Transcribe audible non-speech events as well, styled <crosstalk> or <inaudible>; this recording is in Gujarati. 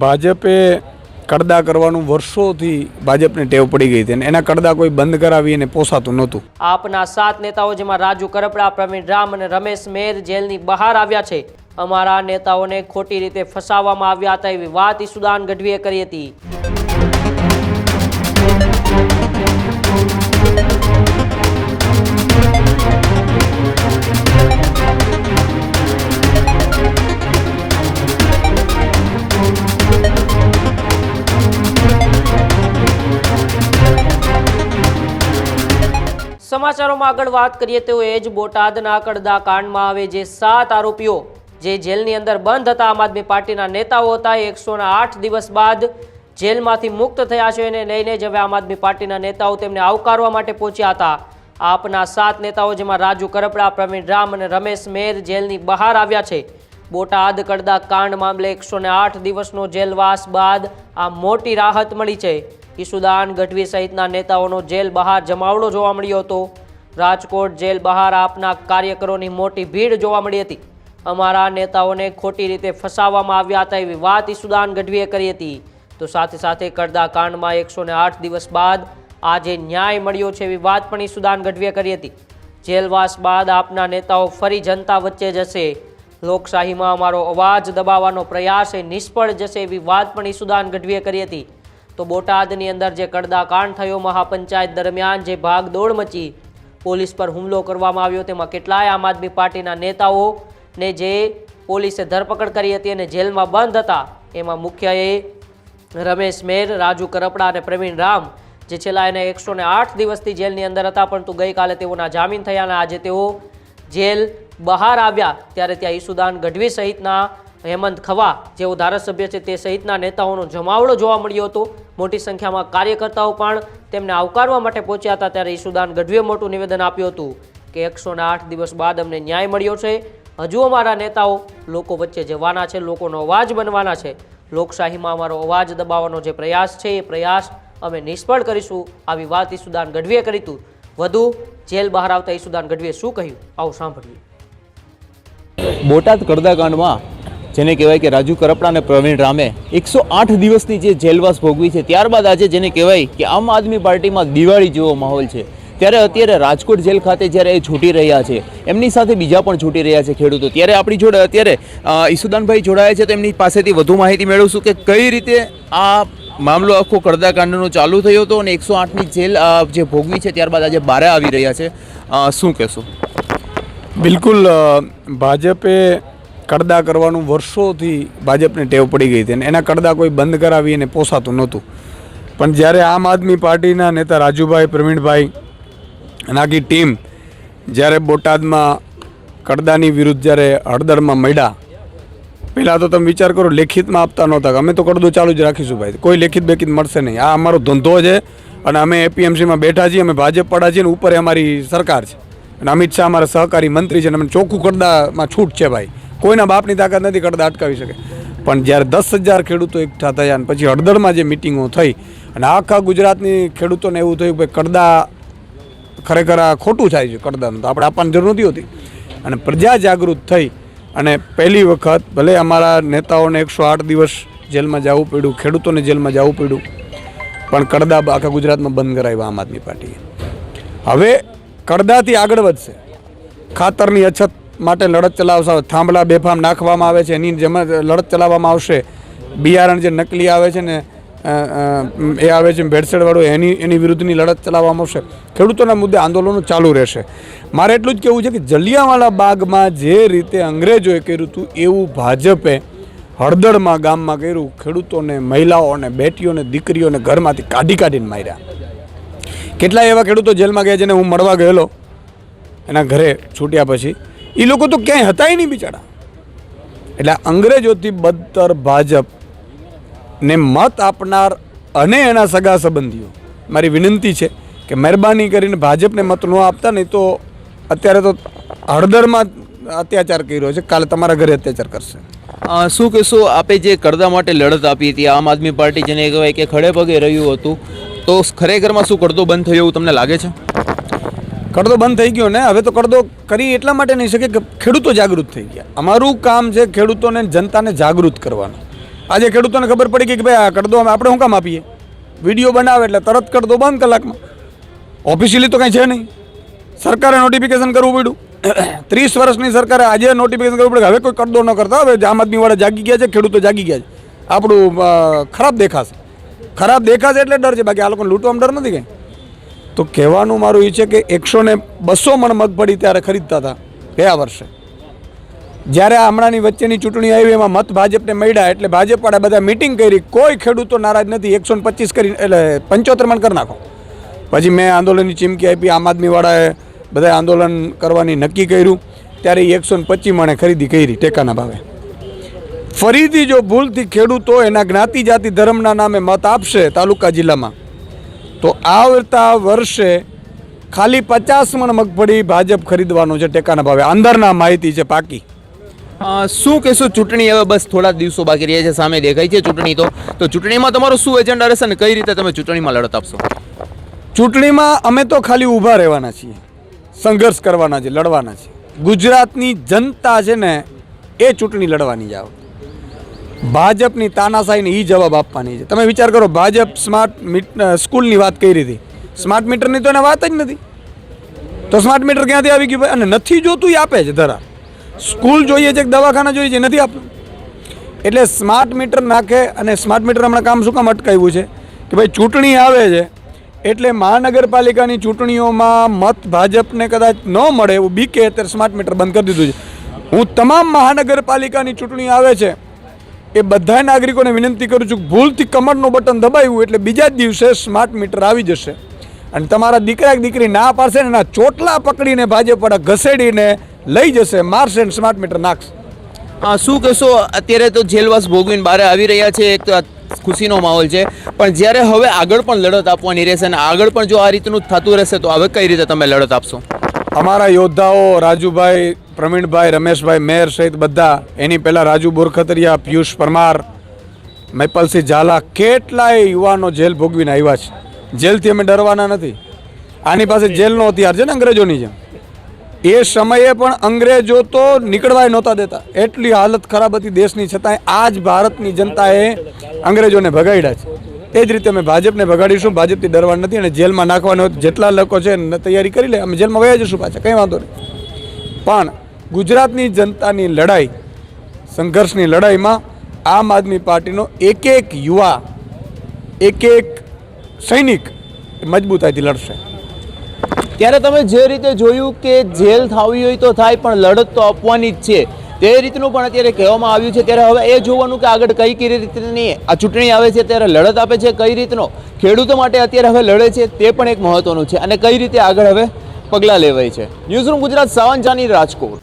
ભાજપે કડદા કરવાનું વર્ષોથી ભાજપને ટેવ પડી ગઈ હતી અને એના કડદા કોઈ બંધ કરાવી અને પોસાતું નહોતું. આપના સાત નેતાઓ જેમાં રાજુ કરપડા, પ્રવીણ રામ અને રમેશ મેર જેલની બહાર આવ્યા છે. અમારા નેતાઓને ખોટી રીતે ફસાવવામાં આવ્યા હતા એવી વાત ઈસુદાન ગઢવીએ કરી હતી. સમાચારોમાં આગળ વાત કરીએ તો એ જ બોટાદના કડદા કાંડમાં આવે જે સાત આરોપીઓ જે જેલની અંદર બંધ હતા, આમ આદમી પાર્ટીના નેતાઓ હતા, એ એકસો આઠ દિવસ બાદ જેલમાંથી મુક્ત થયા છે એને લઈને જ હવે આમ આદમી પાર્ટીના નેતાઓ તેમને આવકારવા માટે પહોંચ્યા હતા. આપના સાત નેતાઓ જેમાં રાજુ કરપડા, પ્રવીણ રામ અને રમેશ મેર જેલની બહાર આવ્યા છે. બોટાદ કડદા કાંડ મામલે એકસો દિવસનો જેલવાસ બાદ આ મોટી રાહત મળી છે. ઈસુદાન ગઢવી સહિતના નેતાઓનો જેલ બહાર જમાવડો જોવા મળ્યો હતો. રાજકોટ જેલ બહાર આપના કાર્યકરોની મોટી ભીડ જોવા મળી હતી. અમારા નેતાઓને ખોટી રીતે ફસાવવામાં આવ્યા હતા એવી વાત ઈસુદાન ગઢવીએ કરી હતી. તો સાથે સાથે કરદા કાંડમાં એકસો આઠ દિવસ બાદ આજે ન્યાય મળ્યો છે એવી વાત પણ ઈસુદાન ગઢવીએ કરી હતી. જેલવાસ બાદ આપના નેતાઓ ફરી જનતા વચ્ચે જશે. લોકશાહીમાં અમારો અવાજ દબાવવાનો પ્રયાસ એ નિષ્ફળ જશે એવી વાત પણ ઈસુદાન ગઢવીએ કરી હતી. તો બોટાદની અંદર જે કડદાકાંડ થયો મહાપંચાયત દરમિયાન, જે ભાગદોડ મચી પોલીસ પર હુમલો કરવામાં આવ્યો, તેમાં કેટલાય આમ આદમી પાર્ટીના નેતાઓને જે પોલીસે ધરપકડ કરી હતી અને જેલમાં બંધ હતા, એમાં મુખ્ય એ રમેશ મેર, રાજુ કરપડા અને પ્રવીણ રામ, જે છેલ્લા એને એકસો આઠ દિવસથી જેલની અંદર હતા, પરંતુ ગઈકાલે તેઓના જામીન થયા અને આજે તેઓ જેલ બહાર આવ્યા, ત્યારે ત્યાં ઈસુદાન ગઢવી સહિતના હેમંત ખવા, જેઓ ધારાસભ્ય છે, તે સહિતના નેતાઓનો જમાવડો જોવા મળ્યો હતો. મોટી સંખ્યામાં કાર્યકર્તાઓ પણ તેમને આવકારવા માટે પહોંચ્યા હતા ત્યારે ઈસુદાન ગઢવીએ મોટું નિવેદન આપ્યું હતું કે એકસો આઠ દિવસ બાદ અમને ન્યાય મળ્યો છે. હજુ અમારા નેતાઓ લોકો વચ્ચે જવાના છે, લોકોનો અવાજ બનવાના છે. લોકશાહીમાં અમારો અવાજ દબાવવાનો જે પ્રયાસ છે, એ પ્રયાસ અમે નિષ્ફળ કરીશું આવી વાત ઈસુદાન ગઢવીએ કરી હતું. વધુ જેલ બહાર આવતા ઈસુદાન ગઢવીએ શું કહ્યું? આવું સાંભળ્યું બોટાદ કડદાકાંડમાં જેને કહેવાય કે રાજુ કરપડા અને પ્રવીણ રામે એકસો આઠ દિવસની જે જેલવાસ ભોગવી છે, ત્યારબાદ આજે જેને કહેવાય કે આમ આદમી પાર્ટીમાં દિવાળી જેવો માહોલ છે. ત્યારે અત્યારે રાજકોટ જેલ ખાતે જ્યારે એ છૂટી રહ્યા છે, એમની સાથે બીજા પણ છૂટી રહ્યા છે ખેડૂતો. ત્યારે આપણી જોડે અત્યારે ઈસુદાનભાઈ જોડાયા છે, તો એમની પાસેથી વધુ માહિતી મેળવશું કે કઈ રીતે આ મામલો આખો કરદાકાંડનો ચાલુ થયો હતો અને એકસો આઠની જેલ જે ભોગવી છે, ત્યારબાદ આજે બારે આવી રહ્યા છે. શું કહેશો? બિલકુલ ભાજપે કડદા કરવાનું વર્ષોથી ભાજપને ટેવ પડી ગઈ હતી અને એના કડદા કોઈ બંધ કરાવી અને પોસાતું નહોતું. પણ જ્યારે આમ આદમી પાર્ટીના નેતા રાજુભાઈ પ્રવીણભાઈ અને આખી ટીમ જ્યારે બોટાદમાં કડદાની વિરુદ્ધ જ્યારે હળદરમાં મળ્યા, પહેલાં તો તમે વિચાર કરો લેખિતમાં આપતા નહોતા અમે તો કડદો ચાલુ જ રાખીશું ભાઈ. કોઈ લેખિત બેખિત મળશે નહીં. આ અમારો ધંધો છે અને અમે એપીએમસીમાં બેઠા છીએ, અમે ભાજપ પડા છીએ અને ઉપર અમારી સરકાર છે. અને અમિત શાહ અમારા સહકારી મંત્રી છે અને અમને ચોખ્ખું કડદામાં છૂટ છે ભાઈ. કોઈના બાપની તાકાત નથી, કડદા અટકાવી શકે. પણ જ્યારે દસ હજાર ખેડૂતો એકઠા થયા અને પછી હળદરમાં જે મિટિંગો થઈ અને આખા ગુજરાતની ખેડૂતોને એવું થયું કે કડદા ખરેખર આ ખોટું થાય છે, કડદાનું. તો આપણે આપવાની જરૂર નથી હોતી. અને પ્રજા જાગૃત થઈ અને પહેલી વખત ભલે અમારા નેતાઓને એકસો આઠ દિવસ જેલમાં જવું પડ્યું, ખેડૂતોને જેલમાં જવું પડ્યું, પણ કડદા આખા ગુજરાતમાં બંધ કરાવ્યા આમ આદમી પાર્ટીએ. હવે કડદાથી આગળ વધશે. ખાતરની અછત માટે લડત ચલાવશે. થાંભલા બેફામ નાખવામાં આવે છે. એની જેમ લડત ચલાવવામાં આવશે. બિયારણ જે નકલી આવે છે ને એ આવે છે ભેળસેળવાળું, એની એની વિરુદ્ધની લડત ચલાવવામાં આવશે. ખેડૂતોના મુદ્દે આંદોલનો ચાલુ રહેશે. મારે એટલું જ કહેવું છે કે જલિયાવાલા બાગમાં જે રીતે અંગ્રેજોએ કર્યું હતું, એવું ભાજપે હળદરમાં ગામમાં કર્યું. ખેડૂતોને, મહિલાઓને, બેટીઓને, દીકરીઓને ઘરમાંથી કાઢી કાઢીને માર્યા. કેટલાય એવા ખેડૂતો જેલમાં ગયા જેને હું મળવા ગયેલો. એના ઘરે છૂટ્યા પછી. એ લોકો તો ક્યાંય હતાય નહીં બિચારા. એટલે અંગ્રેજોથી બદતર ભાજપ ને મત આપનાર અને એના સગા સંબંધીઓ. મારી વિનંતી છે કે મહેરબાની કરીને ભાજપને મત ન આપતા, નહીં તો અત્યારે તો હળદરમાં અત્યાચાર કર્યો છે. કાલે તમારા ઘરે અત્યાચાર કરશે. શું કહેશો? આપે જે કરદા માટે લડત આપી હતી, આમ આદમી પાર્ટી જેને કહેવાય કે ખડે પગે રહ્યું હતું, તો ખરેખરમાં શું કરતો બંધ થયો એવું તમને લાગે છે? કડદો બંધ થઈ ગયો ને, હવે તો કડદો કરી એટલા માટે નહીં શકે કે ખેડૂતો જાગૃત થઈ ગયા. અમારું કામ છે ખેડૂતોને જનતાને જાગૃત કરવાનું. આજે ખેડૂતોને ખબર પડી ગઈ કે ભાઈ આ કડદો આપણે શું કામ આપીએ? વીડિયો બનાવે એટલે તરત કડદો બંધ કલાકમાં. ઓફિશિયલી તો કંઈ છે નહીં. સરકારે નોટિફિકેશન કરવું પડ્યું. <coughs> ત્રીસ વર્ષની સરકારે આજે નોટિફિકેશન કરવું પડે હવે કોઈ કડદો ન કરતા હવે આમ આદમીવાળા જાગી ગયા છે, ખેડૂતો જાગી ગયા છે. આપણું ખરાબ દેખાશે. ખરાબ દેખાશે એટલે ડર છે. બાકી આ લોકોને લૂંટવામાં ડર નથી કંઈ. તો કહેવાનું મારું એ છે કે એકસો ને બસો મણ મગફળી ત્યારે ખરીદતા હતા ગયા વર્ષે. જ્યારે આ હમણાંની વચ્ચેની ચૂંટણી આવી, એમાં મત ભાજપને મળ્યા એટલે ભાજપવાળા બધા મિટિંગ કરી. કોઈ ખેડૂતો નારાજ નથી. એકસો ને પચીસ કરી, એટલે પંચોતેર મણ કરી નાખો. પછી મેં આંદોલનની ચીમકી આપી. આમ આદમીવાળાએ બધા આંદોલન કરવાની નક્કી કર્યું. ત્યારે એકસો ને પચીસ મણે ખરીદી કરી ટેકાના ભાવે. ફરીથી જો ભૂલથી ખેડૂતો એના જ્ઞાતિ જાતિ ધર્મના નામે મત આપશે તાલુકા જિલ્લામાં તો આવતા વર્ષે ખાલી પચાસ મણ મગફળી ભાજપ ખરીદવાનું છે ટેકાના ભાવે. અંદરના માહિતી છે પાકી. શું કહેશું ચૂંટણી હવે બસ થોડા દિવસો બાકી રહ્યા છે સામે દેખાય છે ચૂંટણી તો. તો ચૂંટણીમાં તમારો શું એજન્ડા રહેશે અને કઈ રીતે તમે ચૂંટણીમાં લડત આપશો? ચૂંટણીમાં અમે તો ખાલી ઊભા રહેવાના છીએ. સંઘર્ષ કરવાના છે લડવાના છે. ગુજરાતની જનતા છે ને એ ચૂંટણી લડવાની જ આવે. ભાજપની તાનાશાહીને એ જવાબ આપવાની છે. તમે વિચાર કરો, ભાજપ સ્માર્ટ સ્કૂલની વાત કરી હતી. સ્માર્ટ મીટરની તો એને વાત જ નથી. તો સ્માર્ટ મીટર ક્યાંથી આવી ગયું અને નથી જોતું એ આપે છે ધરા. સ્કૂલ જોઈએ છે દવાખાના જોઈએ છે, નથી આપતું. એટલે સ્માર્ટ મીટર નાખે અને સ્માર્ટ મીટર હમણાં કામ શું કામ અટકાવ્યું છે? કે ભાઈ ચૂંટણી આવે છે, એટલે મહાનગરપાલિકાની ચૂંટણીઓમાં મત ભાજપને કદાચ ન મળે એવું બીકે અત્યારે સ્માર્ટ મીટર બંધ કરી દીધું છે. હું તમામ મહાનગરપાલિકાની ચૂંટણી આવે છે એ બધા નાગરિકોને વિનંતી કરું છું કે ભૂલથી કમરનું બટન દબાવ્યું એટલે બીજા જ દિવસે સ્માર્ટ મીટર આવી જશે. અને તમારા દીકરા દીકરી ના પાડશે ને એના ચોટલા પકડીને ભાજપવાળા ઘસેડીને લઈ જશે મારશે ને સ્માર્ટ મીટર નાખશે. હા શું કહેશો? અત્યારે તો જેલવાસ ભોગવીને બહાર આવી રહ્યા છે એક તો ખુશીનો માહોલ છે. પણ જ્યારે હવે આગળ પણ લડત આપવાની રહેશે અને આગળ પણ જો આ રીતનું થતું રહેશે તો હવે કઈ રીતે તમે લડત આપશો? અમારા યોદ્ધાઓ રાજુભાઈ પ્રવીણભાઈ, રમેશભાઈ, મેયર સહિત બધા. એની પહેલાં રાજુ બોરખતરિયા, પિયુષ પરમાર, મૈપલસિંહ ઝાલા. કેટલાય યુવાનો જેલ ભોગવીને આવ્યા છે. જેલથી અમે ડરવાના નથી. આની પાસે જેલનો હથિયાર છે ને અંગ્રેજોની જેમ. એ સમયે પણ અંગ્રેજો તો નીકળવાય નહોતા દેતા. એટલી હાલત ખરાબ હતી દેશની. છતાંય આ જ ભારતની જનતાએ અંગ્રેજોને ભગાડ્યા છે. એ જ રીતે અમે ભાજપને ભગાડીશું. ભાજપથી ડરવાનું નથી અને જેલમાં નાખવાનો જેટલા લોકો છે તૈયારી કરી લે. અમે જેલમાં વયા જશું પાછા. કંઈ વાંધો નહીં. પણ ગુજરાતની જનતાની લડાઈ, સંઘર્ષની લડાઈમાં આમ આદમી પાર્ટીનો એક એક યુવા, એક એક સૈનિક મજબૂતાઈથી લડશે. ત્યારે તમે જે રીતે જોયું કે જેલ થવી હોય તો થાય, પણ લડત તો આપવાની જ છે, તે રીતનું પણ અત્યારે કહેવામાં આવ્યું છે. ત્યારે હવે એ જોવાનું કે આગળ કઈ કઈ રીતની આ ચૂંટણી આવે છે, ત્યારે લડત આપે છે, કઈ રીતનો? ખેડૂતો માટે અત્યારે હવે લડે છે, તે પણ એક મહત્વનું છે. અને કઈ રીતે આગળ હવે પગલાં લેવાય છે? ન્યૂઝરૂમ ગુજરાત સાવંજાની રાજકોટ.